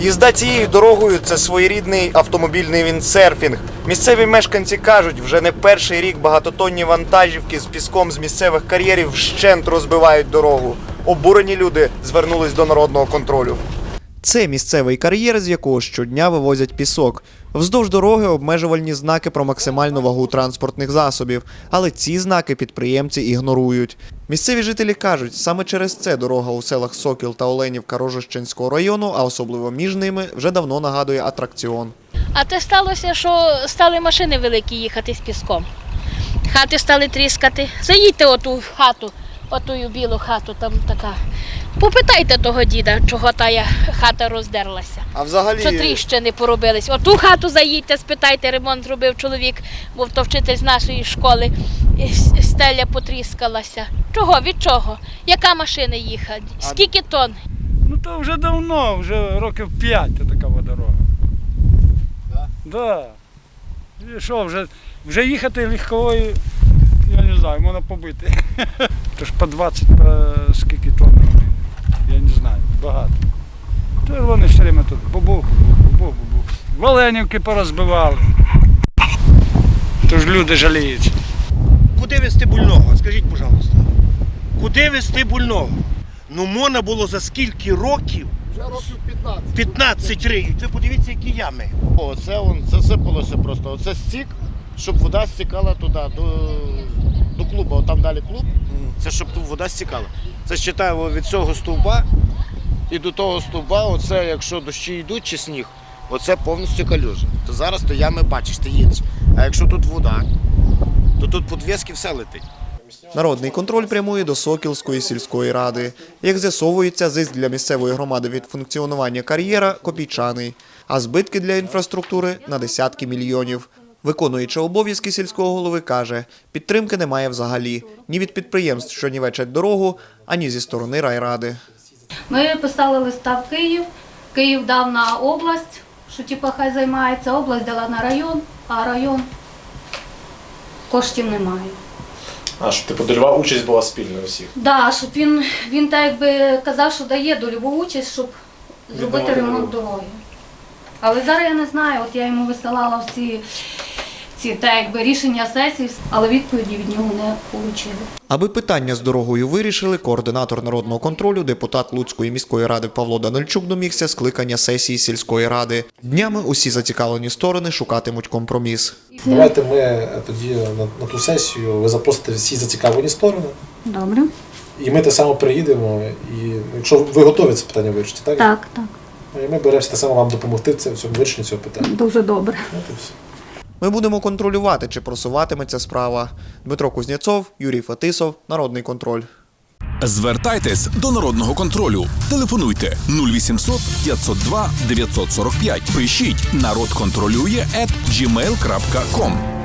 Їзда цією дорогою це своєрідний автомобільний віндсерфінг. Місцеві мешканці кажуть, вже не перший рік багатотонні вантажівки з піском з місцевих кар'єрів вщент розбивають дорогу. Обурені люди звернулись до народного контролю. Це місцевий кар'єр, з якого щодня вивозять пісок. Вздовж дороги обмежувальні знаки про максимальну вагу транспортних засобів, але ці знаки підприємці ігнорують. Місцеві жителі кажуть, саме через це дорога у селах Сокіл та Оленівка Рожищенського району, а особливо між ними, вже давно нагадує атракціон. А те сталося, що стали машини великі їхати з піском. Хати стали тріскати. Заїдьте оту хату, оту білу хату, там така. Попитайте того діда, чого та хата роздерлася. А взагалі Що тріщини поробились. Оту хату заїдьте, спитайте, ремонт зробив чоловік, був то вчитель з нашої школи. І Стеля потріскалася. Чого? Від чого? Яка машина їхати? Скільки тонн? Ну то вже давно, вже років 5 така дорога. Да? Да. І що, вже, вже їхати легковою, я не знаю, можна побити. То ж по 20, по скільки тонн, вони, я не знаю, багато. Все время тут бубух, бубух, бубух. Валенівки порозбивали. Тож люди жаліються. Куди вести больного? Скажіть, пожалуйста. Куди вести больного? Ну можна було за скільки років? Вже років 15. 15 років. Ви подивіться, які ями. О, це он засипалося просто. Оце стік, щоб вода стікала туди, до, до клубу. Там далі клуб. Це щоб вода стікала. Це читаю від цього стовба і до того стовба, оце якщо дощі йдуть чи сніг, оце повністю калюжа. То зараз то ями бачиш, ти їдеш. А якщо тут вода, то тут подвіски все летить. Народний контроль прямує до Сокілської сільської ради. Як з'ясовується, зиск для місцевої громади від функціонування кар'єра копійчаний, а збитки для інфраструктури на десятки мільйонів. Виконуючи обов'язки сільського голови, каже, підтримки немає взагалі ні від підприємств, що нівечать дорогу, ані зі сторони райради. Ми писали листа в Київ. Київ дав на область, що типу, хай займається, область дала на район, а район коштів немає. А, щоб типу дольова участь була спільна усіх. Да, щоб він, він так якби казав, що дає дольову участь, щоб зробити ремонт дороги. Але зараз я не знаю, от я йому висилала всі ці так, якби, рішення сесії, але відповіді від нього не отримали. Аби питання з дорогою вирішили, координатор народного контролю, депутат Луцької міської ради Павло Данильчук домігся скликання сесії сільської ради. Днями усі зацікавлені сторони шукатимуть компроміс. Давайте ми е, тоді на, на ту сесію ви запросите всі зацікавлені сторони, Добре. і ми те саме приїдемо. І якщо ви готові це питання вирішити, так? Так, так, І ми беремося так само вам допомогти в цьому в цьому вирішенні цього питання. дуже добре. От і все. Ми будемо контролювати, чи просуватиметься справа. Дмитро Кузнєцов, Юрій Фетисов, Народний контроль. Звертайтесь до народного контролю. Телефонуйте 0800 502 945. Пишіть народ контролює at.